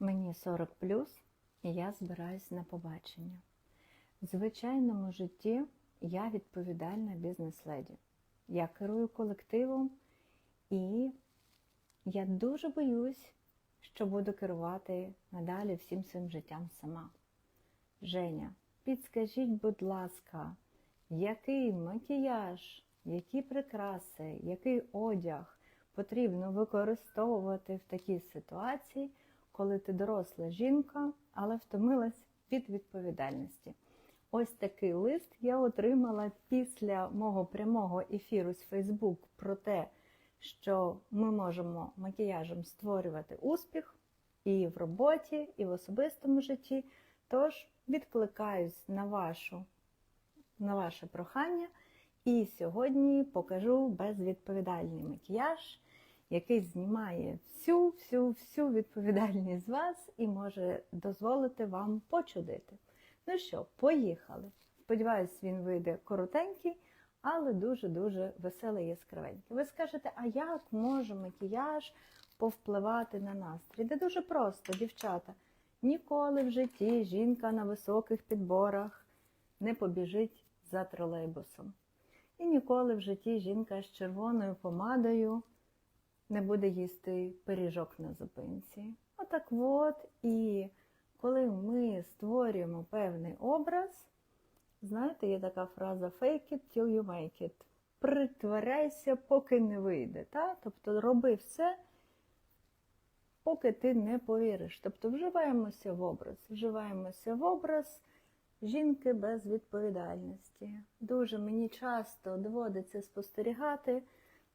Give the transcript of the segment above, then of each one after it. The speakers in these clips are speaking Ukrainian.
Мені 40 і я збираюсь на побачення. В звичайному житті я відповідальна бізнес-леді. Я керую колективом і я дуже боюсь, що буду керувати надалі всім своїм життям сама. Женя, підскажіть, будь ласка, який макіяж, які прикраси, який одяг потрібно використовувати в такій ситуації, коли ти доросла жінка, але втомилась від відповідальності. Ось такий лист я отримала після мого прямого ефіру з Facebook про те, що ми можемо макіяжем створювати успіх і в роботі, і в особистому житті. Тож відкликаюсь на, вашу, на ваше прохання і сьогодні покажу безвідповідальний макіяж, який знімає всю, всю, всю відповідальність з вас і може дозволити вам почудити. Ну що, поїхали. Сподіваюсь, він вийде коротенький, але дуже-дуже веселий і яскравенький. Ви скажете, а як може макіяж повпливати на настрій? Де дуже просто, дівчата. Ніколи в житті жінка на високих підборах не побіжить за тролейбусом. І ніколи в житті жінка з червоною помадою не буде їсти пиріжок на зупинці. Отак от, і коли ми створюємо певний образ, знаєте, є така фраза fake it till you make it. Притворяйся, поки не вийде. Та? Тобто роби все, поки ти не повіриш. Тобто вживаємося в образ, вживаємося в образ жінки без відповідальності. Дуже мені часто доводиться спостерігати,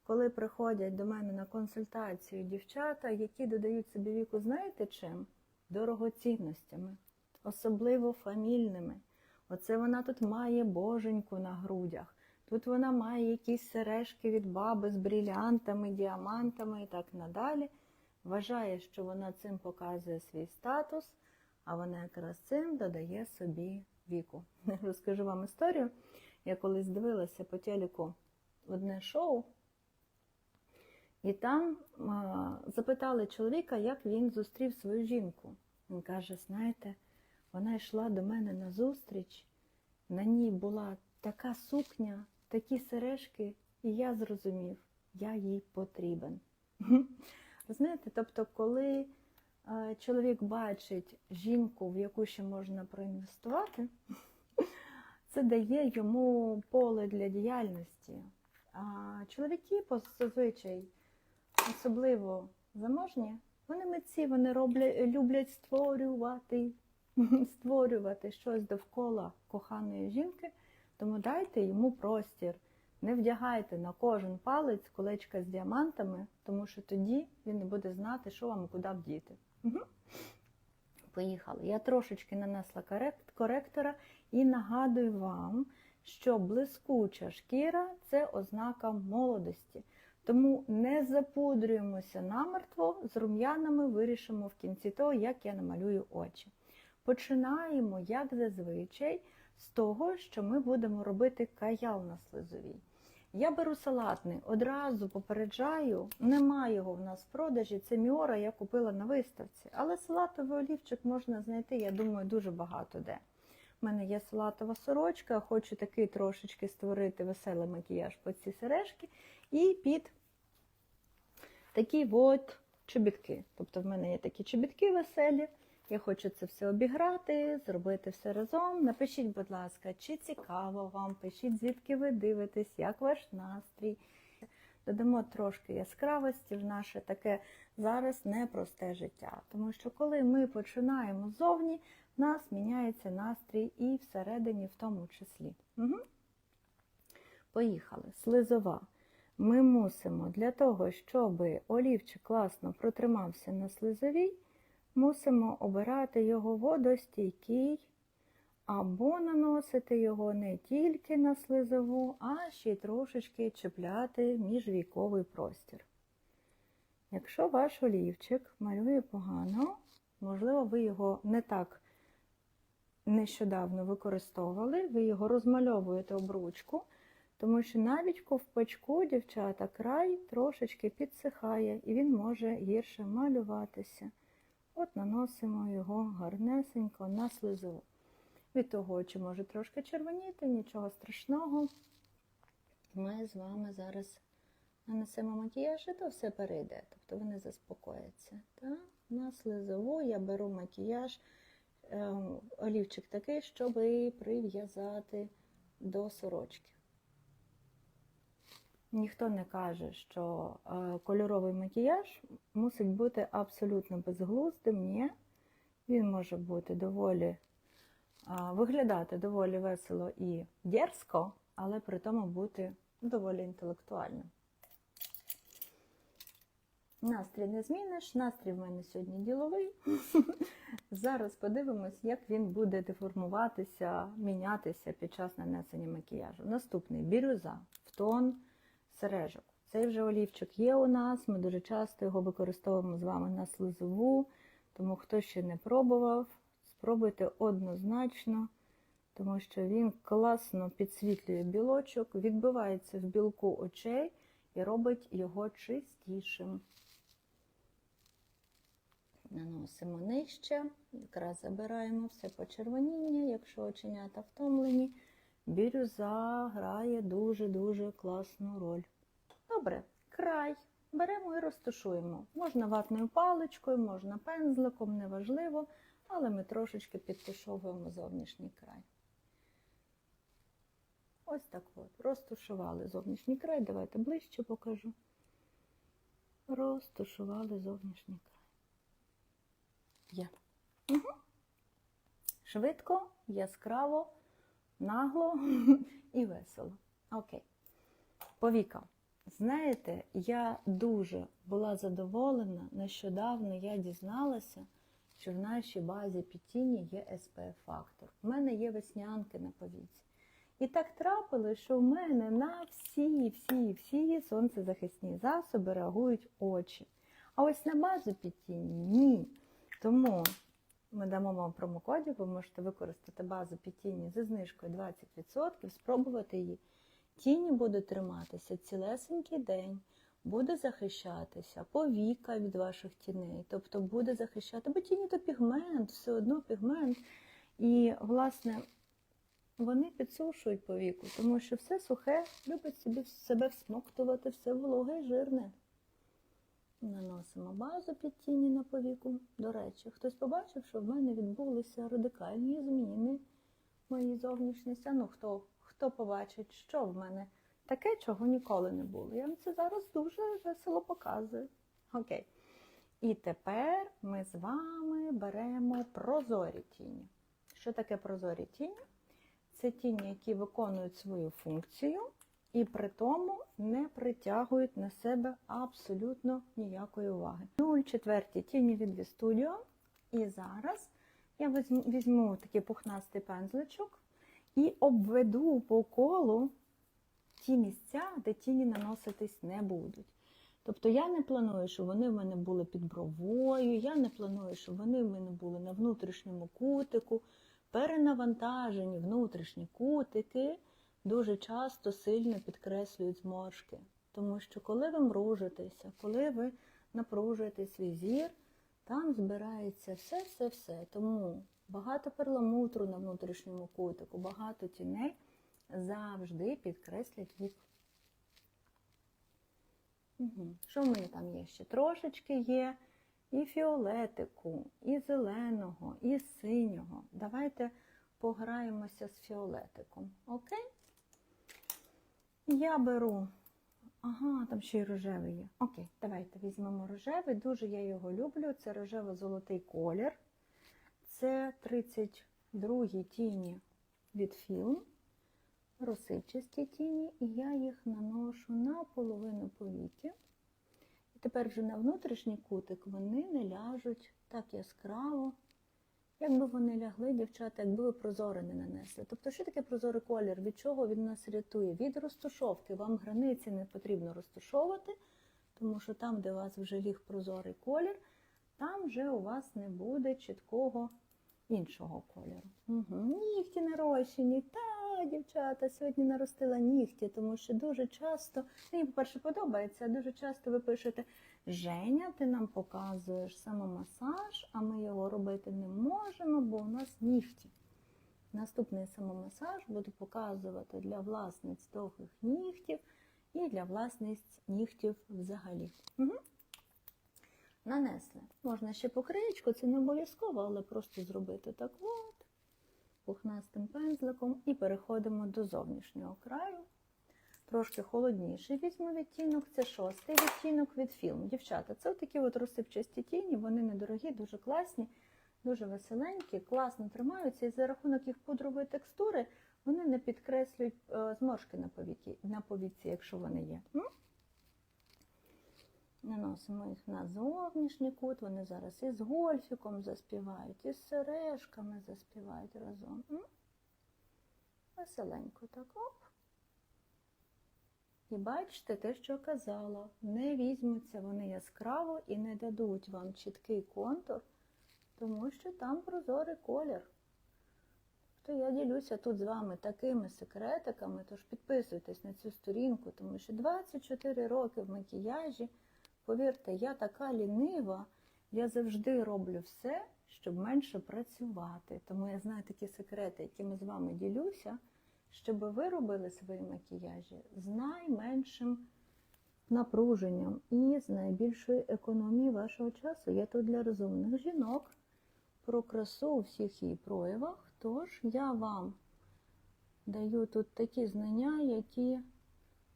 коли приходять до мене на консультацію дівчата, які додають собі віку, знаєте чим? Дорогоцінностями, особливо фамільними. Оце вона тут має боженьку на грудях. Тут вона має якісь сережки від баби з брілянтами, діамантами і так надалі. Вважає, що вона цим показує свій статус, а вона якраз цим додає собі віку. Розкажу вам історію. Я колись дивилася по телеку одне шоу, і там запитали чоловіка, як він зустрів свою жінку. Він каже: знаєте, вона йшла до мене на зустріч, на ній була така сукня, такі сережки, і я зрозумів, я їй потрібен. Розумієте? Тобто, коли чоловік бачить жінку, в яку ще можна проінвестувати, це дає йому поле для діяльності. А чоловіки зазвичай, особливо заможні, вони митці, вони роблять, люблять створювати, створювати щось довкола коханої жінки, тому дайте йому простір. Не вдягайте на кожен палець колечка з діамантами, тому що тоді він не буде знати, що вам і куди вдіти. Угу. Поїхали. Я трошечки нанесла коректора і нагадую вам, що блискуча шкіра це ознака молодості. Тому не запудрюємося намертво, з рум'янами вирішимо в кінці того, як я намалюю очі. Починаємо, як зазвичай, з того, що ми будемо робити каял на слизовій. Я беру салатний, одразу попереджаю, немає його в нас в продажі. Це міора я купила на виставці. Але салатовий олівчик можна знайти, я думаю, дуже багато де. У мене є салатова сорочка, хочу такий трошечки створити веселий макіяж по ці сережки. І під такі от чобітки. Тобто в мене є такі чобітки веселі. Я хочу це все обіграти, зробити все разом. Напишіть, будь ласка, чи цікаво вам, пишіть, звідки ви дивитесь, як ваш настрій. Додамо трошки яскравості в наше таке зараз непросте життя. Тому що коли ми починаємо ззовні, в нас міняється настрій і всередині в тому числі. Угу. Поїхали. Слизова. Ми мусимо для того, щоб олівчик класно протримався на слизовій, мусимо обирати його водостійкий, або наносити його не тільки на слизову, а ще й трошечки чіпляти міжвійковий простір. Якщо ваш олівчик малює погано, можливо, ви його не так нещодавно використовували, ви його розмальовуєте об ручку, тому що навіть ковпачку, дівчата, край трошечки підсихає, і він може гірше малюватися. от наносимо його гарнесенько на слизову. Від того очі може трошки червоніти, нічого страшного. Ми з вами зараз нанесемо макіяж, і то все перейде, тобто вони заспокояться. Так? На слизову я беру макіяж, олівчик такий, щоб прив'язати до сорочки. Ніхто не каже, що е, кольоровий макіяж мусить бути абсолютно безглуздим. Ні, він може бути доволі е, виглядати доволі весело і дерзко, але при тому бути доволі інтелектуальним. Настрій не зміниш, настрій в мене сьогодні діловий. Зараз подивимось, як він буде деформуватися, мінятися під час нанесення макіяжу. Наступний бірюза в тон сережок. Цей вже олівчик є у нас, ми дуже часто його використовуємо з вами на слизову, тому хто ще не пробував, спробуйте однозначно, тому що він класно підсвітлює білочок, відбивається в білку очей і робить його чистішим. Наносимо нижче, якраз забираємо все почервоніння, якщо оченята втомлені, бірюза грає дуже-дуже класну роль. Добре, край. Беремо і розташуємо. Можна ватною паличкою, можна пензликом, неважливо, але ми трошечки підтушовуємо зовнішній край. Ось так от. Розташували зовнішній край. Давайте ближче покажу. Розташували зовнішній край. Є. Угу. Швидко, яскраво, нагло і весело. Окей. Повіка. Знаєте, я дуже була задоволена, нещодавно я дізналася, що в нашій базі Пітіні є SPF-фактор. У мене є веснянки на повіці. І так трапилось, що в мене на всі, всі, всі сонцезахисні засоби реагують очі. А ось на базу Пітіні ні. Тому ми дамо вам промокодів, ви можете використати базу Пітіні зі знижкою 20%, спробувати її. Тіні будуть триматися цілесенький день, буде захищатися повіка від ваших тіней, тобто буде захищати, бо тіні то пігмент, все одно пігмент. І, власне, вони підсушують повіку, тому що все сухе любить собі себе всмоктувати, все вологе і жирне. Наносимо базу під тіні на повіку. До речі, хтось побачив, що в мене відбулися радикальні зміни моїй зовнішності. Ну, хто, хто побачить, що в мене таке, чого ніколи не було. Я вам це зараз дуже весело показую. Окей. І тепер ми з вами беремо прозорі тіні. Що таке прозорі тіні? Це тіні, які виконують свою функцію і при тому не притягують на себе абсолютно ніякої уваги. 0,4 тіні від V-Studio. І зараз я візьму, візьму такий пухнастий пензличок і обведу по колу ті місця, де тіні наноситись не будуть. Тобто я не планую, щоб вони в мене були під бровою, я не планую, щоб вони в мене були на внутрішньому кутику. Перенавантажені внутрішні кутики дуже часто сильно підкреслюють зморшки. Тому що коли ви мружитеся, коли ви напружуєте свій зір, там збирається все-все-все. Тому багато перламутру на внутрішньому кутику, багато тіней завжди підкреслять вік. Угу. Що в мене там є ще? Трошечки є і фіолетику, і зеленого, і синього. Давайте пограємося з фіолетиком. Окей? Я беру. Ага, там ще й рожевий є. Окей, давайте візьмемо рожевий. Дуже я його люблю. Це рожево-золотий колір. Це 32 тіні від фільм. Розсипчасті тіні, і я їх наношу на половину повіки. І тепер вже на внутрішній кутик вони не ляжуть так яскраво, якби вони лягли, дівчата, якби ви прозоре не нанесли. Тобто, що таке прозорий колір? Від чого він нас рятує? Від розташовки. Вам границі не потрібно розташовувати, тому що там, де у вас вже ліг прозорий колір, там вже у вас не буде чіткого іншого кольору. Угу. Нігті нарощені. Та, дівчата, сьогодні наростила нігті, тому що дуже часто, мені, по-перше, подобається, дуже часто ви пишете, Женя, ти нам показуєш самомасаж, а ми його робити не можемо, бо у нас нігті. Наступний самомасаж буду показувати для власниць довгих нігтів і для власниць нігтів взагалі. Угу. Нанесли. Можна ще покриєчку, це не обов'язково, але просто зробити так от, пухнастим пензликом і переходимо до зовнішнього краю. Трошки холодніший візьму відтінок, це шостий відтінок від фільму. Дівчата, це такі от розсипчасті тіні, вони недорогі, дуже класні, дуже веселенькі, класно тримаються, і за рахунок їх пудрової текстури вони не підкреслюють е, зморшки на повіці, на повіці, якщо вони є. Наносимо їх на зовнішній кут, вони зараз із гольфіком заспівають, із сережками заспівають разом. Веселенько так. І бачите те, що казала, не візьмуться вони яскраво і не дадуть вам чіткий контур, тому що там прозорий колір. То я ділюся тут з вами такими секретиками, тож підписуйтесь на цю сторінку, тому що 24 роки в макіяжі, повірте, я така лінива, я завжди роблю все, щоб менше працювати. Тому я знаю такі секрети, якими з вами ділюся щоб ви робили свої макіяжі з найменшим напруженням і з найбільшою економією вашого часу. Я тут для розумних жінок про красу у всіх її проявах. Тож я вам даю тут такі знання, які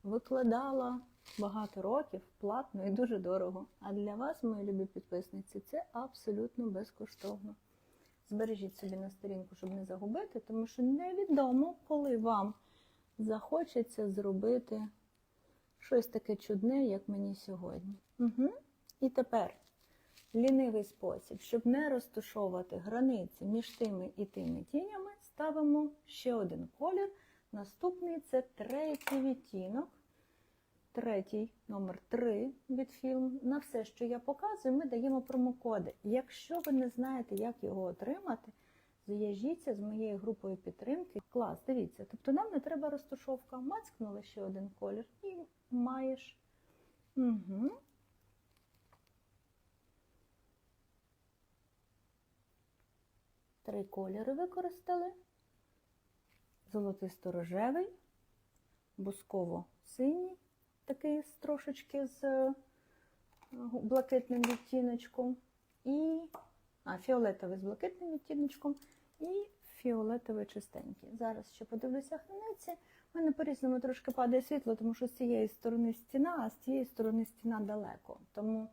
викладала багато років платно і дуже дорого. А для вас, мої любі підписниці, це абсолютно безкоштовно збережіть собі на сторінку, щоб не загубити, тому що невідомо, коли вам захочеться зробити щось таке чудне, як мені сьогодні. Угу. І тепер лінивий спосіб, щоб не розташовувати границі між тими і тими тінями, ставимо ще один колір. Наступний це третій відтінок. Третій номер 3 від фільму. На все, що я показую, ми даємо промокоди. Якщо ви не знаєте, як його отримати, зв'яжіться з моєю групою підтримки. Клас, дивіться. Тобто нам не треба розташовка. Мацькнули ще один колір і маєш. Угу. Три кольори використали. Золотисто-рожевий, бусково-синій такий трошечки з е, блакитним відтіночком, і а, фіолетовий з блакитним відтіночком і фіолетовий чистенький. Зараз ще подивлюся границі. У мене по-різному трошки падає світло, тому що з цієї сторони стіна, а з цієї сторони стіна далеко. Тому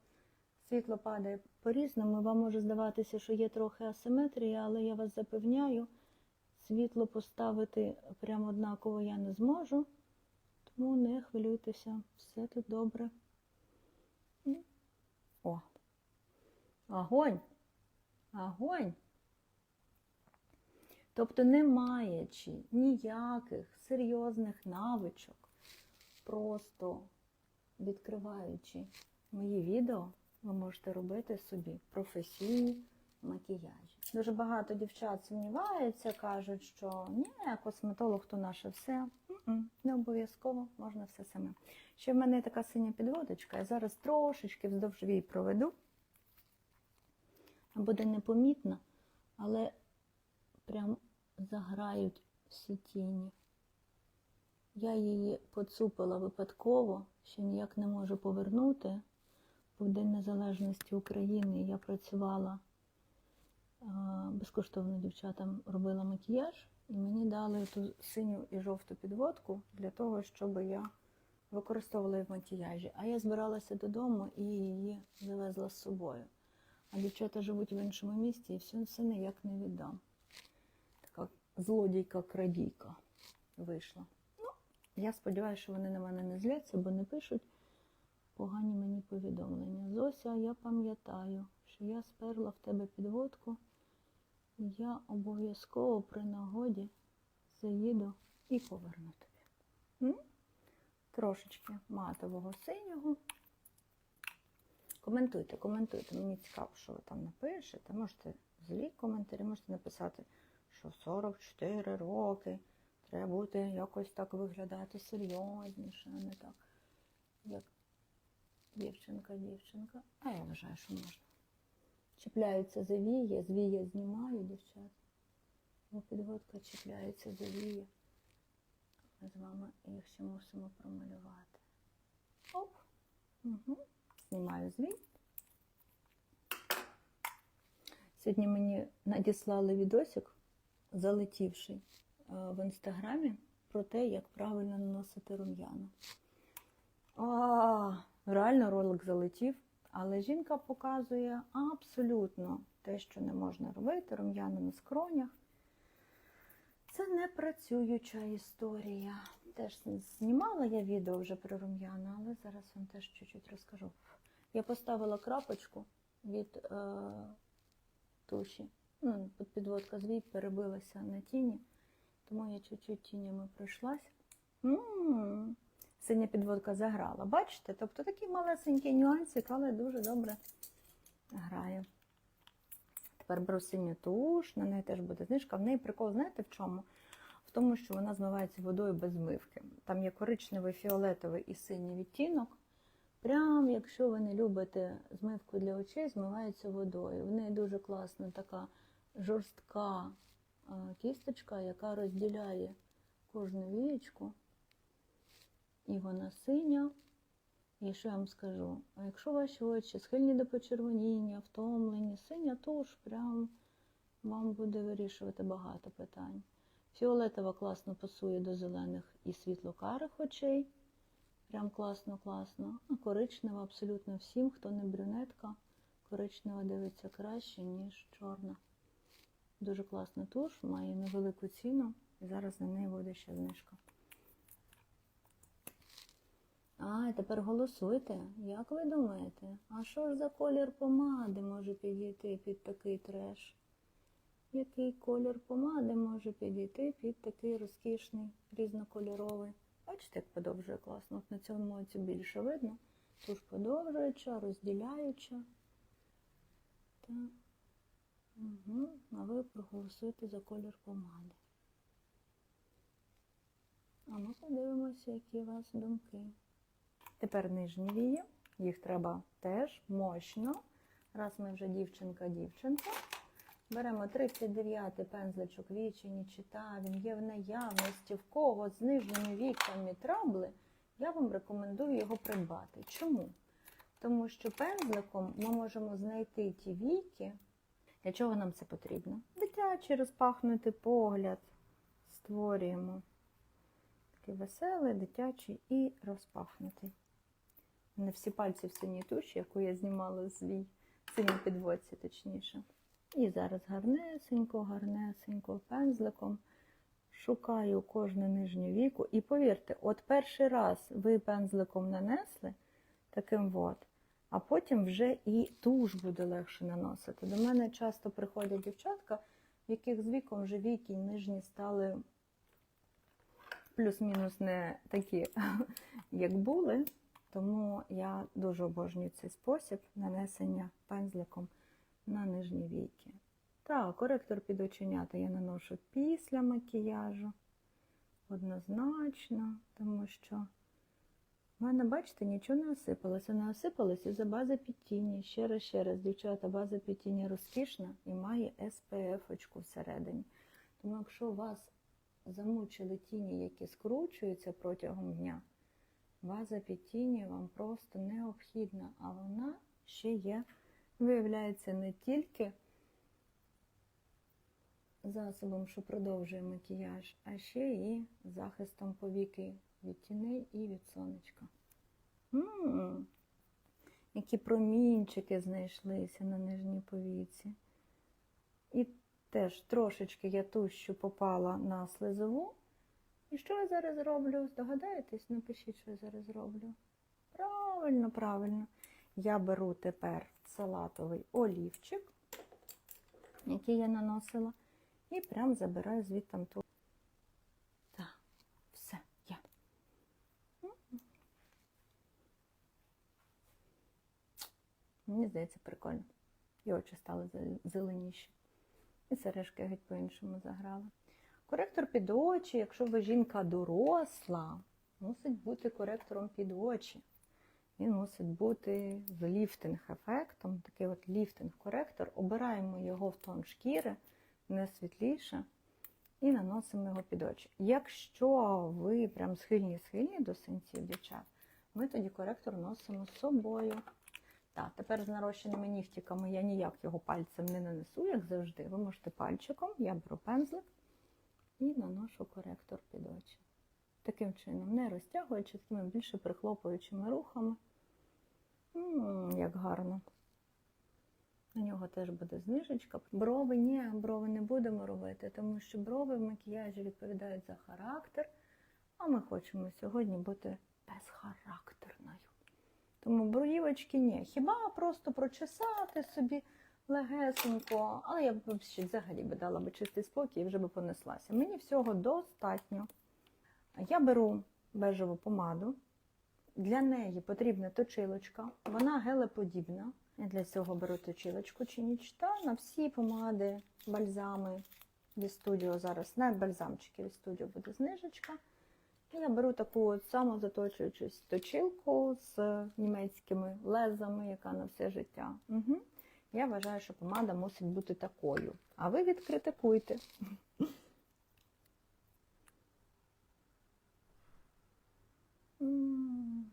світло падає по-різному. Вам може здаватися, що є трохи асиметрія, але я вас запевняю, світло поставити прямо однаково я не зможу. Тому не хвилюйтеся, все тут добре. О! Огонь! Огонь! Тобто, не маючи ніяких серйозних навичок, просто відкриваючи мої відео, ви можете робити собі професійні макіяжі. Дуже багато дівчат сумніваються, кажуть, що ні, косметолог то наше все. Не обов'язково можна все саме. Ще в мене така синя підводочка, я зараз трошечки вздовж вій проведу. Буде непомітно, але прям заграють всі тіні. Я її поцупила випадково, ще ніяк не можу повернути. В День Незалежності України я працювала безкоштовно дівчатам робила макіяж, і мені дали ту синю і жовту підводку для того, щоб я використовувала її в макіяжі. А я збиралася додому і її завезла з собою. А дівчата живуть в іншому місті і все, все ніяк не віддам. Така злодійка-крадійка вийшла. Ну, я сподіваюся, що вони на мене не зляться, бо не пишуть погані мені повідомлення. Зося, я пам'ятаю, що я сперла в тебе підводку. Я обов'язково при нагоді заїду і поверну тобі. М? Трошечки матового синього. Коментуйте, коментуйте. Мені цікаво, що ви там напишете. Можете злі коментарі, можете написати, що 44 роки. Треба бути якось так виглядати серйозніше, не так, як Дівчинка, дівчинка. А я вважаю, що можна. Чіпляються за вії, з вії знімаю, дівчат. Бо підводка чіпляється за вії. Ми з вами їх ще мусимо промалювати. Оп. Угу. Знімаю з вій. Сьогодні мені надіслали відосик, залетівший е, в інстаграмі, про те, як правильно наносити рум'яна. А, реально ролик залетів, але жінка показує абсолютно те, що не можна робити, рум'яна на скронях. Це не працююча історія. Теж знімала я відео вже про рум'яна, але зараз вам теж чуть-чуть розкажу. Я поставила крапочку від е, туші. Ну, під- підводка звій перебилася на тіні, тому я чуть-чуть тінями пройшлась. М, Синя підводка заграла. Бачите? Тобто такий малесенький нюансик, але дуже добре грає. Тепер беру синю туш, на неї теж буде знижка. В неї прикол, знаєте в чому? В тому, що вона змивається водою без змивки. Там є коричневий, фіолетовий і синій відтінок. Прям, якщо ви не любите змивку для очей, змивається водою. В неї дуже класна така жорстка кісточка, яка розділяє кожну вієчку. І вона синя. І що я вам скажу? А якщо ваші очі схильні до почервоніння, втомлені, синя туш прям вам буде вирішувати багато питань. Фіолетова класно пасує до зелених і світло-карих очей. Прям класно-класно. А коричнева абсолютно всім, хто не брюнетка. Коричнева дивиться краще, ніж чорна. Дуже класна туш, має невелику ціну. І зараз на неї буде ще знижка. А, тепер голосуйте. Як ви думаєте? А що ж за колір помади може підійти під такий треш? Який колір помади може підійти під такий розкішний, різнокольоровий? Бачите, як подовжує класно. От на цьому оці більше видно. Туш подовжуюча, розділяюча. Так. Угу. А ви проголосуєте за колір помади. А ми подивимося, які у вас думки. Тепер нижні вії. Їх треба теж мощно. Раз ми вже дівчинка-дівчинка. Беремо 39-й пензличок вічені чита, він є в наявності. В кого з нижніми віками трабли, я вам рекомендую його придбати. Чому? Тому що пензликом ми можемо знайти ті віки. Для чого нам це потрібно? Дитячий розпахнутий погляд створюємо. Такий веселий, дитячий і розпахнутий. Мене всі пальці в синій туші, яку я знімала з свій синій підводці, точніше. І зараз гарнесенько, гарнесенько пензликом шукаю кожну нижню віку. І повірте, от перший раз ви пензликом нанесли таким от, а потім вже і туш буде легше наносити. До мене часто приходять дівчатка, в яких з віком вже віки нижні стали плюс-мінус не такі, як були. Тому я дуже обожнюю цей спосіб нанесення пензликом на нижні віки. Так, коректор під оченята я наношу після макіяжу. Однозначно, тому що в мене, бачите, нічого не осипалося. Не осипалося із-за бази підтіння. Ще раз, ще раз, дівчата, база підтіння розкішна і має SPF-очку всередині. Тому якщо у вас замучили тіні, які скручуються протягом дня, база підтіння вам просто необхідна, а вона ще є, виявляється, не тільки засобом, що продовжує макіяж, а ще і захистом повіки від тіней і від сонечка. М-м-м, які промінчики знайшлися на нижній повіці. І теж трошечки я тущу попала на слизову. І що я зараз роблю? Здогадаєтесь? Напишіть, що я зараз роблю. Правильно, правильно. Я беру тепер салатовий олівчик, який я наносила, і прям забираю звідти ту. Так, все, я. Мені здається, прикольно. І очі стали зеленіші. І сережки геть по-іншому заграли. Коректор під очі, якщо ви жінка доросла, мусить бути коректором під очі. Він мусить бути з ліфтинг-ефектом, такий от ліфтинг-коректор. Обираємо його в тон шкіри, не світліше, і наносимо його під очі. Якщо ви прям схильні-схильні до синців, дівчат, ми тоді коректор носимо з собою. Так, тепер з нарощеними нігтіками я ніяк його пальцем не нанесу, як завжди. Ви можете пальчиком, я беру пензлик і наношу коректор під очі. Таким чином, не розтягуючи, такими більше прихлопуючими рухами. М, як гарно. На нього теж буде знижечка. Брови ні, брови не будемо робити, тому що брови в макіяжі відповідають за характер, а ми хочемо сьогодні бути безхарактерною. Тому броївочки ні. Хіба просто прочесати собі легесенько, але я б взагалі би дала би чистий спокій і вже би понеслася. Мені всього достатньо. Я беру бежеву помаду. Для неї потрібна точилочка, вона гелеподібна. Я для цього беру точилочку чи нічта на всі помади, бальзами від студіо. Зараз на бальзамчики від студіо буде знижечка. І я беру таку от самозаточуючу точилку з німецькими лезами, яка на все життя. Угу. Я вважаю, що помада мусить бути такою. А ви відкритикуйте.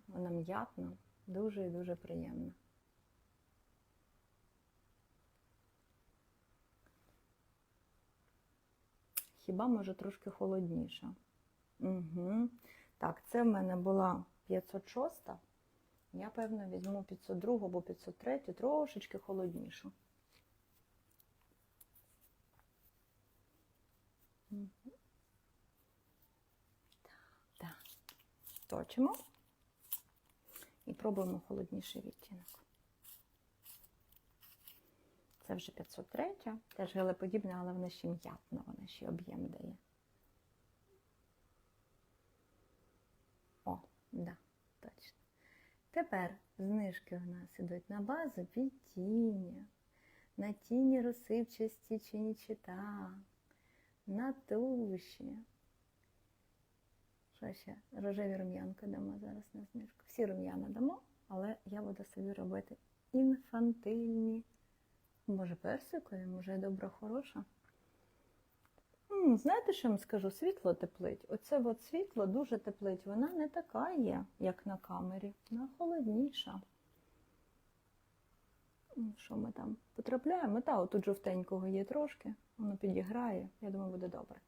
Вона м'ятна, дуже і дуже приємна. Хіба може трошки холодніша. Угу. Так, це в мене була 506. Я, певно, візьму 502 або 503, трошечки холоднішу. Точимо і пробуємо холодніший відтінок. Це вже 503, теж гелеподібна, але вона ще м'ятна, вона ще об'єм дає. О, да. Тепер знижки у нас ідуть на базу під тіні, на тіні розсипчасті чи нічита, на туші. Що ще? Рожеві рум'янка дамо зараз на знижку. Всі рум'яна дамо, але я буду собі робити інфантильні. Може, персикові, може, добра хороша. Знаєте, що я вам скажу? Світло теплить. Оце от світло дуже теплить. Вона не така є, як на камері. Вона холодніша. Що ми там потрапляємо? Та, отут жовтенького є трошки, воно підіграє, я думаю, буде добре.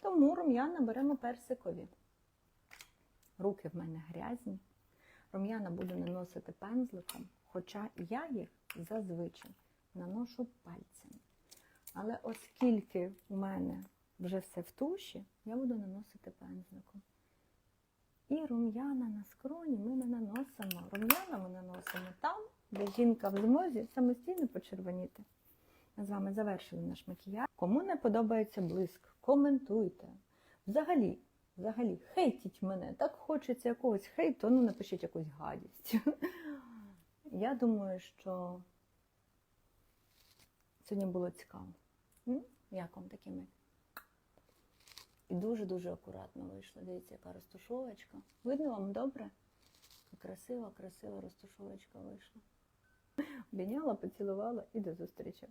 Тому рум'яна беремо персикові. Руки в мене грязні. Рум'яна буду наносити пензликом, хоча я їх зазвичай наношу пальцем. Але оскільки у мене вже все в туші, я буду наносити пензликом. І рум'яна на скроні ми не наносимо. Рум'яна ми наносимо там, де жінка в змозі самостійно почервоніти. Ми з вами завершили наш макіяж. Кому не подобається блиск, коментуйте. Взагалі, взагалі, хейтіть мене. Так хочеться якогось хейту, ну напишіть якусь гадість. Я думаю, що сьогодні було цікаво. Як вам такий мик? І дуже-дуже акуратно вийшла. Дивіться, яка розташовочка. Видно вам добре? Красива, красива розташовочка вийшла. Обійняла, поцілувала і до зустрічі.